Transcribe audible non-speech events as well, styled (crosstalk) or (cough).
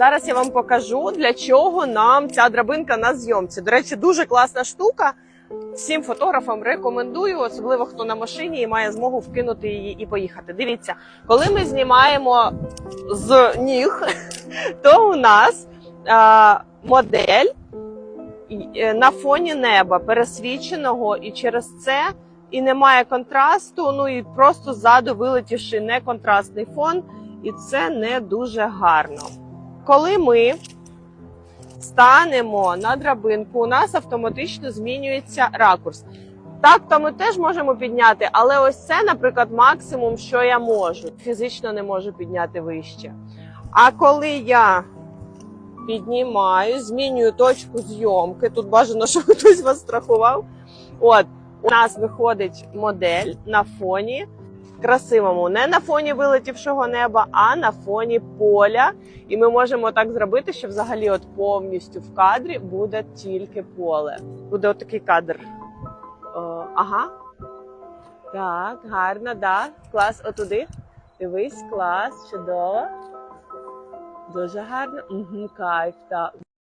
Зараз я вам покажу, для чого нам ця драбинка на зйомці. До речі, дуже класна штука. Всім фотографам рекомендую, особливо хто на машині і має змогу вкинути її і поїхати. Дивіться, коли ми знімаємо з ніг, (laughs) то у нас а, модель е, на фоні неба пересвіченого, і через це і немає контрасту. Ну і просто ззаду вилетівши неконтрастний фон, і це не дуже гарно. Коли ми станемо на драбинку, у нас автоматично змінюється ракурс. Так, то ми теж можемо підняти, але ось це, наприклад, максимум, що я можу. Фізично не можу підняти вище. А коли я піднімаю, змінюю точку зйомки, тут бажано, (laughs) щоб хтось вас страхував. От, у нас виходить модель на фоні красивому, не на фоні вилетівшого неба, а на фоні поля. І ми можемо так зробити, що взагалі от повністю в кадрі буде тільки поле. Буде отакий кадр. О, ага. Так, гарно, да. Клас, отуди. Дивись, клас, чудово. Дуже гарно. Угу, кайф, так.